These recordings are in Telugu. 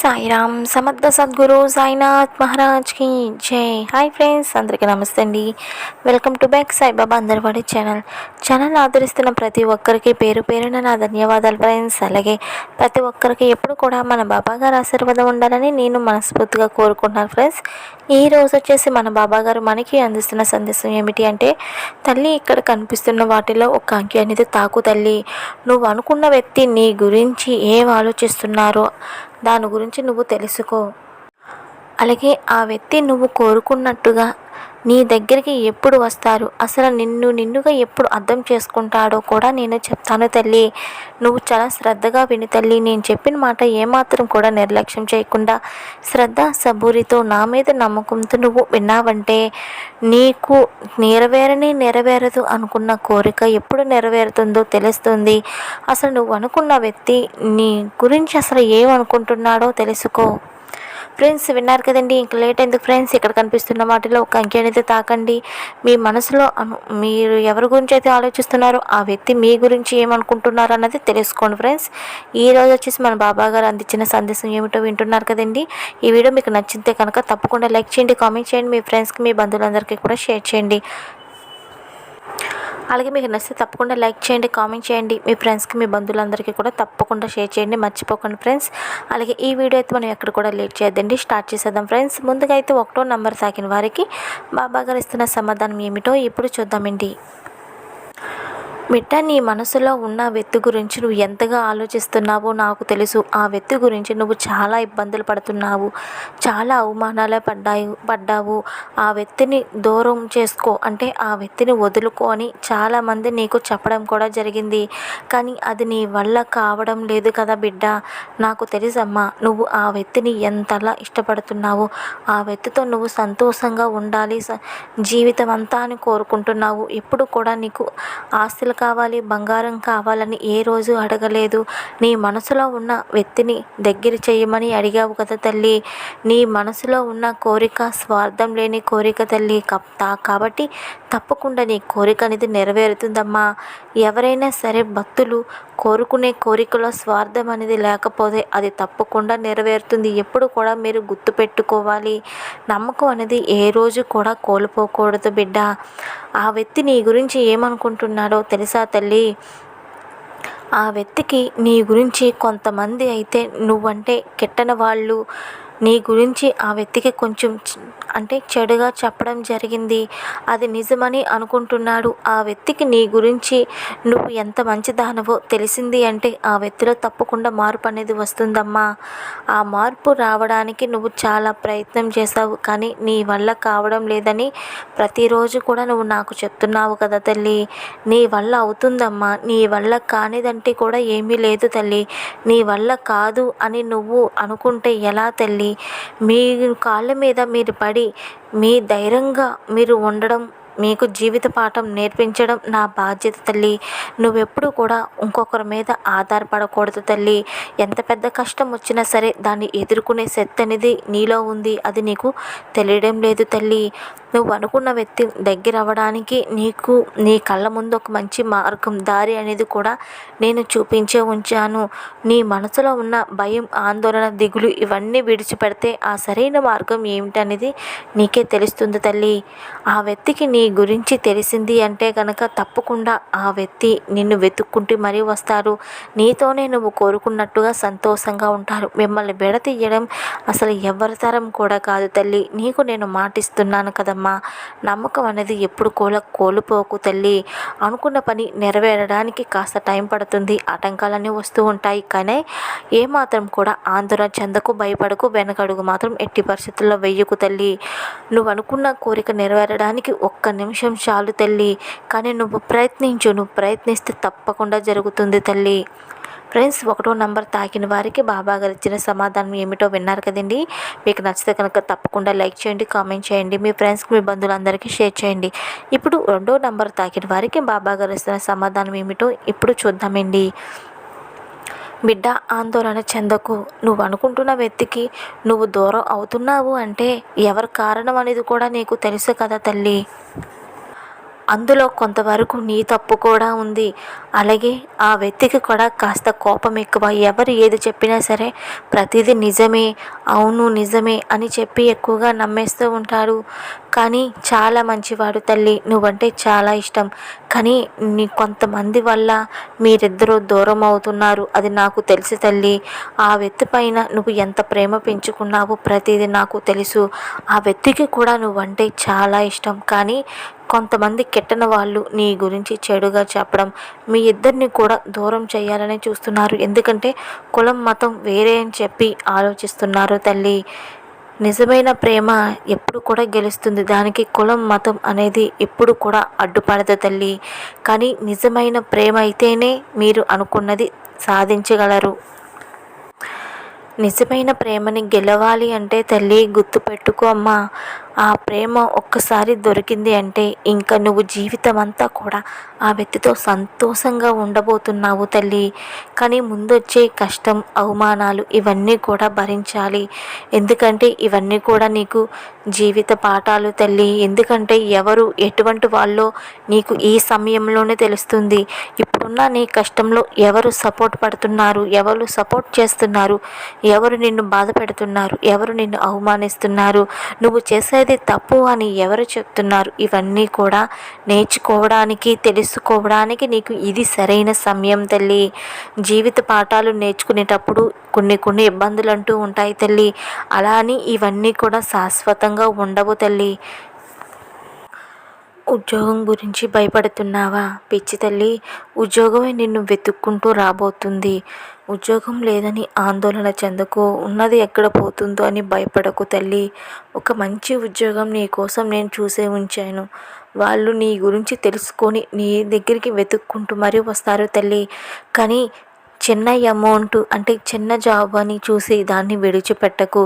సాయిరామ్ సమర్థ సద్గురు సాయినాథ్ మహారాజ్కి జై. హాయ్ ఫ్రెండ్స్ అందరికీ నమస్తే అండి. వెల్కమ్ టు బ్యాక్ సాయిబాబా అందరివాడి ఛానల్. ఛానల్ ఆదరిస్తున్న ప్రతి ఒక్కరికి పేరు పేరున నా ధన్యవాదాలు ఫ్రెండ్స్. అలాగే ప్రతి ఒక్కరికి ఎప్పుడు కూడా మన బాబా గారు ఆశీర్వాదం ఉండాలని నేను మనస్ఫూర్తిగా కోరుకుంటున్నాను ఫ్రెండ్స్. ఈ రోజు వచ్చేసి మన బాబా గారు మనకి అందిస్తున్న సందేశం ఏమిటి అంటే తల్లి ఇక్కడ కనిపిస్తున్న వాటిలో ఒక అంకి అనేది తాకు తల్లి. నువ్వు అనుకున్న వ్యక్తి నీ గురించి ఏం ఆలోచిస్తున్నారో దాని గురించి నువ్వు తెలుసుకో. అలాగే ఆ వ్యక్తి నువ్వు కోరుకున్నట్టుగా నీ దగ్గరికి ఎప్పుడు వస్తారు? అసలు నిన్ను నిన్నుగా ఎప్పుడు అర్థం చేసుకుంటాడో కూడా నేను చెప్తాను తల్లి. నువ్వు చాలా శ్రద్ధగా విని తల్లి. నేను చెప్పిన మాట ఏమాత్రం కూడా నిర్లక్ష్యం చేయకుండా శ్రద్ధ సబూరితో నా మీద నమ్మకంతో నువ్వు విన్నావంటే నీకు నెరవేరని నెరవేరదు అనుకున్న కోరిక ఎప్పుడు నెరవేరుతుందో తెలుస్తుంది. అసలు నువ్వు అనుకున్న వ్యక్తి నీ గురించి అసలు ఏమనుకుంటున్నాడో తెలుసుకో. ఫ్రెండ్స్ విన్నారు కదండి ఇంక లేట్ ఎందుకు ఫ్రెండ్స్? ఇక్కడ కనిపిస్తున్న వాటిలో ఒక అంకె అనేది తాకండి. మీ మనసులో మీరు ఎవరి గురించి అయితే ఆలోచిస్తున్నారో ఆ వ్యక్తి మీ గురించి ఏమనుకుంటున్నారు అన్నది తెలుసుకోండి ఫ్రెండ్స్. ఈ రోజు వచ్చేసి మన బాబా గారు అందించిన సందేశం ఏమిటో వింటున్నారు కదండి. ఈ వీడియో మీకు నచ్చితే కనుక తప్పకుండా లైక్ చేయండి కామెంట్ చేయండి. మీ ఫ్రెండ్స్కి మీ బంధువులందరికీ కూడా షేర్ చేయండి. అలాగే మీకు నచ్చితే తప్పకుండా లైక్ చేయండి కామెంట్ చేయండి. మీ ఫ్రెండ్స్కి మీ బంధువులందరికీ కూడా తప్పకుండా షేర్ చేయండి. మర్చిపోకండి ఫ్రెండ్స్ అలాగే ఈ వీడియో అయితే మనం ఎక్కడ కూడా లేట్ చేయొద్దండి. స్టార్ట్ చేసేద్దాం ఫ్రెండ్స్ ముందుగా అయితే ఒకటో నంబర్ తాకిన వారికి బాబాగారు ఇస్తున్న సమాధానం ఏమిటో ఇప్పుడు చూద్దామండి. బిడ్డ నీ మనసులో ఉన్న వ్యక్తి గురించి నువ్వు ఎంతగా ఆలోచిస్తున్నావో నాకు తెలుసు. ఆ వ్యక్తి గురించి నువ్వు చాలా ఇబ్బందులు పడుతున్నావు. చాలా అవమానాలే పడ్డాయి పడ్డావు. ఆ వ్యక్తిని దూరం చేసుకో. అంటే ఆ వ్యక్తిని వదులుకో అని చాలామంది నీకు చెప్పడం కూడా జరిగింది. కానీ అది నీ వల్ల కావడం లేదు కదా బిడ్డ. నాకు తెలుసమ్మా నువ్వు ఆ వ్యక్తిని ఎంతలా ఇష్టపడుతున్నావు. ఆ వ్యక్తితో నువ్వు సంతోషంగా ఉండాలి స- జీవితం అంతా అని కోరుకుంటున్నావు. ఎప్పుడు కూడా నీకు ఆస్తులు కావాలి బంగారం కావాలని ఏ రోజు అడగలేదు. నీ మనసులో ఉన్న వ్యక్తిని దగ్గర చేయమని అడిగావు కదా తల్లి. నీ మనసులో ఉన్న కోరిక స్వార్థం లేని కోరిక తల్లి కప్- కాబట్టి తప్పకుండా నీ కోరిక అనేది నెరవేరుతుందమ్మా. ఎవరైనా సరే భక్తులు కోరుకునే కోరికలో స్వార్థం అనేది లేకపోతే అది తప్పకుండా నెరవేరుతుంది. ఎప్పుడు కూడా మీరు గుర్తుపెట్టుకోవాలి. నమ్మకం అనేది ఏ రోజు కూడా కోల్పోకూడదు బిడ్డ. ఆ వ్యక్తి నీ గురించి ఏమనుకుంటున్నాడో తెలుసా తల్లి? ఆ వ్యక్తికి నీ గురించి కొంతమంది అయితే నువ్వంటే కిట్టని వాళ్ళు నీ గురించి ఆ వ్యక్తికి కొంచెం అంటే చెడుగా చెప్పడం జరిగింది. అది నిజమని అనుకుంటున్నాడు. ఆ వ్యక్తికి నీ గురించి నువ్వు ఎంత మంచిదానవో తెలిసింది అంటే ఆ వ్యక్తిలో తప్పకుండా మార్పు అనేది వస్తుందమ్మా. ఆ మార్పు రావడానికి నువ్వు చాలా ప్రయత్నం చేసావు కానీ నీ వల్ల కావడం లేదని ప్రతిరోజు కూడా నువ్వు నాకు చెప్తున్నావు కదా తల్లి. నీ వల్ల అవుతుందమ్మా. నీ వల్ల కానిదంటే కూడా ఏమీ లేదు తల్లి. నీ వల్ల కాదు అని నువ్వు అనుకుంటే ఎలా తల్లి? మీ కాళ్ళ మీద మీరు పడి మీ ధైర్యంగా మీరు ఉండడం మీకు జీవిత పాఠం నేర్పించడం నా బాధ్యత తల్లి. నువ్వెప్పుడు కూడా ఇంకొకరి మీద ఆధారపడకూడదు తల్లి. ఎంత పెద్ద కష్టం వచ్చినా సరే దాన్ని ఎదుర్కొనే శక్తి అనేది నీలో ఉంది. అది నీకు తెలియడం లేదు తల్లి. నువ్వు అనుకున్న వ్యక్తి దగ్గర అవ్వడానికి నీకు నీ కళ్ళ ముందు ఒక మంచి మార్గం దారి అనేది కూడా నేను చూపించే ఉంచాను. నీ మనసులో ఉన్న భయం ఆందోళన దిగులు ఇవన్నీ విడిచిపెడితే ఆ సరైన మార్గం ఏమిటనేది నీకే తెలుస్తుంది తల్లి. ఆ వ్యక్తికి నీ గురించి తెలిసింది అంటే కనుక తప్పకుండా ఆ వ్యక్తి నిన్ను వెతుక్కుంటూ మరీ వస్తారు. నీతోనే నువ్వు కోరుకున్నట్టుగా సంతోషంగా ఉంటారు. మిమ్మల్ని విడతీయడం అసలు ఎవరి తరం కూడా కాదు తల్లి. నీకు నేను మాటిస్తున్నాను కదమ్మా. నమ్మకం అనేది ఎప్పుడు కోల కోల్పోకు తల్లి. అనుకున్న పని నెరవేరడానికి కాస్త టైం పడుతుంది. ఆటంకాలన్నీ వస్తూ ఉంటాయి. కానీ ఏమాత్రం కూడా ఆందోళన చెందకు భయపడకు వెనకడుగు మాత్రం ఎట్టి పరిస్థితుల్లో వెయ్యకు తల్లి. నువ్వు అనుకున్న కోరిక నెరవేరడానికి ఒక్క నిమిషం చాలు తల్లి. కానీ నువ్వు ప్రయత్నించు. నువ్వు ప్రయత్నిస్తే తప్పకుండా జరుగుతుంది తల్లి. ఫ్రెండ్స్ ఒకటో నంబర్ తాకిన వారికి బాబా గారు ఇచ్చిన సమాధానం ఏమిటో విన్నారు కదండి. మీకు నచ్చితే కనుక తప్పకుండా లైక్ చేయండి కామెంట్ చేయండి మీ ఫ్రెండ్స్కి మీ బంధువులందరికీ షేర్ చేయండి. ఇప్పుడు రెండో నంబర్ తాకిన వారికి బాబా గారు ఇస్తున్న సమాధానం ఏమిటో ఇప్పుడు చూద్దామండి. బిడ్డ ఆందోళన చెందకు. నువ్వు అనుకుంటున్న వ్యక్తికి నువ్వు దూరం అవుతున్నావు అంటే ఎవరి కారణం అనేది కూడా నీకు తెలుసు కదా తల్లి. అందులో కొంతవరకు నీ తప్పు కూడా ఉంది. అలాగే ఆ వ్యక్తికి కూడా కాస్త కోపం ఎక్కువ. ఎవరు ఏది చెప్పినా సరే ప్రతిదీ నిజమే అవును నిజమే అని చెప్పి ఎక్కువగా నమ్మేస్తూ ఉంటాడు. కానీ చాలా మంచివాడు తల్లి నువ్వంటే చాలా ఇష్టం. కానీ నీ కొంతమంది వల్ల మీరిద్దరూ దూరం అవుతున్నారు. అది నాకు తెలుసు తల్లి. ఆ వ్యక్తి పైన నువ్వు ఎంత ప్రేమ పెంచుకున్నావో ప్రతిదీ నాకు తెలుసు. ఆ వ్యక్తికి కూడా నువ్వంటే చాలా ఇష్టం. కానీ కొంతమంది కెట్టన వాళ్ళు నీ గురించి చెడుగా చెప్పడం మీ ఇద్దరిని కూడా దూరం చేయాలని చూస్తున్నారు. ఎందుకంటే కులం మతం వేరే అని చెప్పి ఆలోచిస్తున్నారు తల్లి. నిజమైన ప్రేమ ఎప్పుడు కూడా గెలుస్తుంది. దానికి కులం మతం అనేది ఎప్పుడు కూడా అడ్డుపడదు తల్లి. కానీ నిజమైన ప్రేమ అయితేనే మీరు అనుకున్నది సాధించగలరు. నిజమైన ప్రేమని గెలవాలి అంటే తల్లి గుర్తుపెట్టుకో అమ్మా. ఆ ప్రేమ ఒక్కసారి దొరికింది అంటే ఇంకా నువ్వు జీవితం అంతా కూడా ఆ వ్యక్తితో సంతోషంగా ఉండబోతున్నావు తల్లి. కానీ ముందొచ్చే కష్టం అవమానాలు ఇవన్నీ కూడా భరించాలి. ఎందుకంటే ఇవన్నీ కూడా నీకు జీవిత పాఠాలు తల్లి. ఎందుకంటే ఎవరు ఎటువంటి వాళ్ళో నీకు ఈ సమయంలోనే తెలుస్తుంది. ఇప్పుడున్న నీ కష్టంలో ఎవరు సపోర్ట్ పడుతున్నారు? ఎవరు సపోర్ట్ చేస్తున్నారు? ఎవరు నిన్ను బాధ పెడుతున్నారు? ఎవరు నిన్ను అవమానిస్తున్నారు? నువ్వు చేసే చేసేది తప్పు అని ఎవరు చెప్తున్నారు? ఇవన్నీ కూడా నేర్చుకోవడానికి తెలుసుకోవడానికి నీకు ఇది సరైన సమయం తల్లి. జీవిత పాఠాలు నేర్చుకునేటప్పుడు కొన్ని కొన్ని ఇబ్బందులు అంటూ ఉంటాయి తల్లి. అలా అని ఇవన్నీ కూడా శాశ్వతంగా ఉండవు తల్లి. ఉద్యోగం గురించి భయపడుతున్నావా? పిచ్చి తల్లి ఉద్యోగమే నిన్ను వెతుక్కుంటూ రాబోతుంది. ఉద్యోగం లేదని ఆందోళన చెందకు ఉన్నది ఎక్కడ పోతుందో అని భయపడకు తల్లి. ఒక మంచి ఉద్యోగం నీ కోసం నేను చూసే ఉంచాను. వాళ్ళు నీ గురించి తెలుసుకొని నీ దగ్గరికి వెతుక్కుంటూ మరీ వస్తారు తల్లి. కానీ చిన్న అమౌంట్ అంటే చిన్న జాబ్ అని చూసి దాన్ని విడిచిపెట్టకు.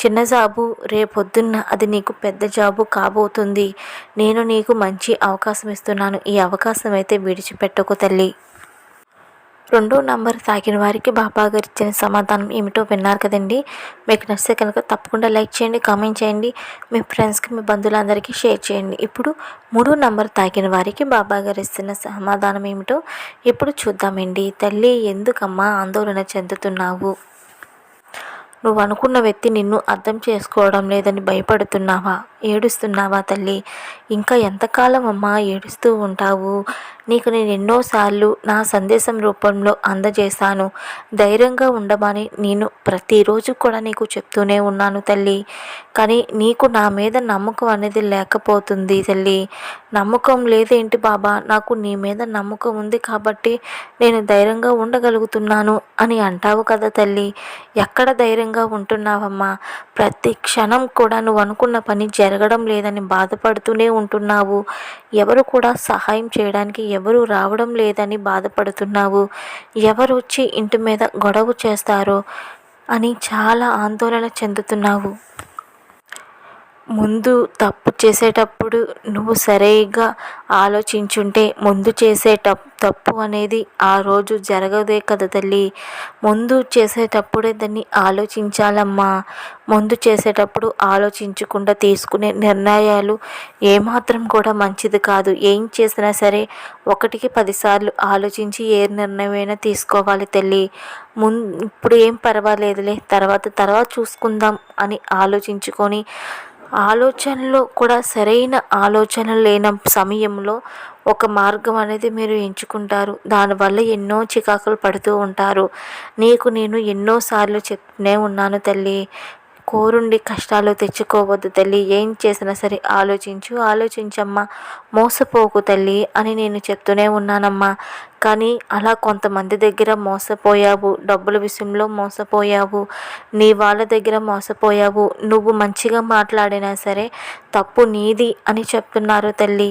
చిన్న జాబు రేపొద్దున్న అది నీకు పెద్ద జాబు కాబోతుంది. నేను నీకు మంచి అవకాశం ఇస్తున్నాను. ఈ అవకాశం అయితే విడిచిపెట్టకు తల్లి. రెండో నంబర్ తాకిన వారికి బాబా గారు ఇచ్చిన సమాధానం ఏమిటో విన్నారు కదండి. మీకు నచ్చితే కనుక తప్పకుండా లైక్ చేయండి కామెంట్ చేయండి. మీ ఫ్రెండ్స్కి మీ బంధువులందరికీ షేర్ చేయండి. ఇప్పుడు మూడో నంబర్ తాకిన వారికి బాబా గారు ఇస్తున్న సమాధానం ఏమిటో ఇప్పుడు చూద్దామండి. తల్లి ఎందుకమ్మా ఆందోళన చెందుతున్నావు? నువ్వు అనుకున్న వ్యక్తి నిన్ను అర్థం చేసుకోవడం లేదని భయపడుతున్నావా? ఏడుస్తున్నావా తల్లి? ఇంకా ఎంతకాలం అమ్మా ఏడుస్తూ ఉంటావు? నీకు నేను ఎన్నోసార్లు నా సందేశం రూపంలో అందజేశాను. ధైర్యంగా ఉండమని నేను ప్రతిరోజు కూడా నీకు చెప్తూనే ఉన్నాను తల్లి. కానీ నీకు నా మీద నమ్మకం అనేది లేకపోతుంది తల్లి. నమ్మకం లేదేంటి బాబా? నాకు నీ మీద నమ్మకం ఉంది కాబట్టి నేను ధైర్యంగా ఉండగలుగుతున్నాను అని అంటావు కదా తల్లి. ఎక్కడ ధైర్యంగా ఉంటున్నావమ్మా? ప్రతి క్షణం కూడా నువ్వు అనుకున్న పని జరగడం లేదని బాధపడుతూనే ఉంటున్నావు. ఎవరు కూడా సహాయం చేయడానికి ఎవరు రావడం లేదని బాధపడుతున్నావు. ఎవరు వచ్చి ఇంటి మీద గొడవ చేస్తారో అని చాలా ఆందోళన చెందుతున్నావు. ముందు తప్పు చేసేటప్పుడు నువ్వు సరిగా ఆలోచించుంటే ముందు చేసే తప్పు అనేది ఆ రోజు జరగదే కదా తల్లి. ముందు చేసేటప్పుడే దాన్ని ఆలోచించాలమ్మా. ముందు చేసేటప్పుడు ఆలోచించకుండా తీసుకునే నిర్ణయాలు ఏమాత్రం కూడా మంచిది కాదు. ఏం చేసినా సరే ఒకటికి పదిసార్లు ఆలోచించి ఏ నిర్ణయమైనా తీసుకోవాలి తల్లి. ముం ఇప్పుడు ఏం పర్వాలేదులే. తర్వాత తర్వాత చూసుకుందాం అని ఆలోచించుకొని ఆలోచనలో కూడా సరైన ఆలోచన లేని సమయంలో ఒక మార్గం అనేది మీరు ఎంచుకుంటారు. దానివల్ల ఎన్నో చికాకులు పడుతూ ఉంటారు. నీకు నేను ఎన్నోసార్లు చెప్తూనే ఉన్నాను తల్లి. కోరుండి కష్టాలు తెచ్చుకోవద్దు తల్లి. ఏం చేసినా సరే ఆలోచించు. ఆలోచించమ్మా. మోసపోకు తల్లి అని నేను చెప్తూనే ఉన్నానమ్మా. కానీ అలా కొంతమంది దగ్గర మోసపోయావు. డబ్బుల విషయంలో మోసపోయావు. నీ వాళ్ళ దగ్గర మోసపోయావు. నువ్వు మంచిగా మాట్లాడినా సరే తప్పు నీది అని చెప్తున్నారు తల్లి.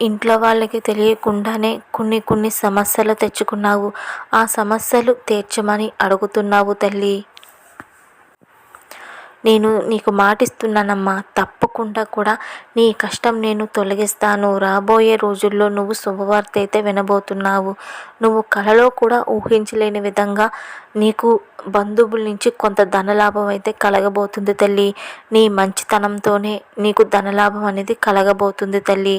ఇంట్లో వాళ్ళకి తెలియకుండానే కొన్ని కొన్ని సమస్యలు తెచ్చుకున్నావు. ఆ సమస్యలు తీర్చమని అడుగుతున్నావు తల్లి. నేను నీకు మాటిస్తున్నానమ్మా. తప్పకుండా కూడా నీ కష్టం నేను తొలగిస్తాను. రాబోయే రోజుల్లో నువ్వు శుభవార్త అయితే వినబోతున్నావు. నువ్వు కలలో కూడా ఊహించలేని విధంగా నీకు బంధువుల నుంచి కొంత ధనలాభం అయితే కలగబోతుంది తల్లి. నీ మంచితనంతోనే నీకు ధనలాభం అనేది కలగబోతుంది తల్లి.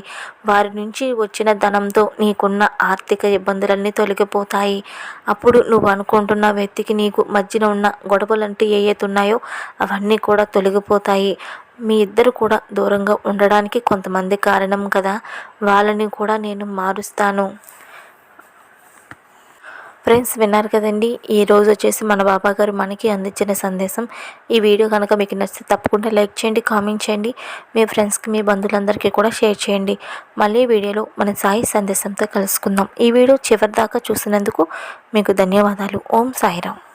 వారి నుంచి వచ్చిన ధనంతో నీకున్న ఆర్థిక ఇబ్బందులన్నీ తొలగిపోతాయి. అప్పుడు నువ్వు అనుకుంటున్న వ్యక్తికి నీకు మధ్యన ఉన్న గొడవలంటూ ఏ ఉన్నాయో అవన్నీ కూడా తొలగిపోతాయి. మీ ఇద్దరు కూడా దూరంగా ఉండడానికి కొంతమంది కారణం కదా. వాళ్ళని కూడా నేను మారుస్తాను. ఫ్రెండ్స్ విన్నారు కదండి? ఈ రోజు వచ్చేసి మన బాబా గారు మనకి అందించిన సందేశం. ఈ వీడియో కనుక మీకు నచ్చితే తప్పకుండా లైక్ చేయండి కామెంట్ చేయండి. మీ ఫ్రెండ్స్కి మీ బంధువులందరికీ కూడా షేర్ చేయండి. మళ్ళీ వీడియోలో మన సాయి సందేశంతో కలుసుకుందాం. ఈ వీడియో చివరి దాకా చూసినందుకు మీకు ధన్యవాదాలు. ఓం సాయిరామ్.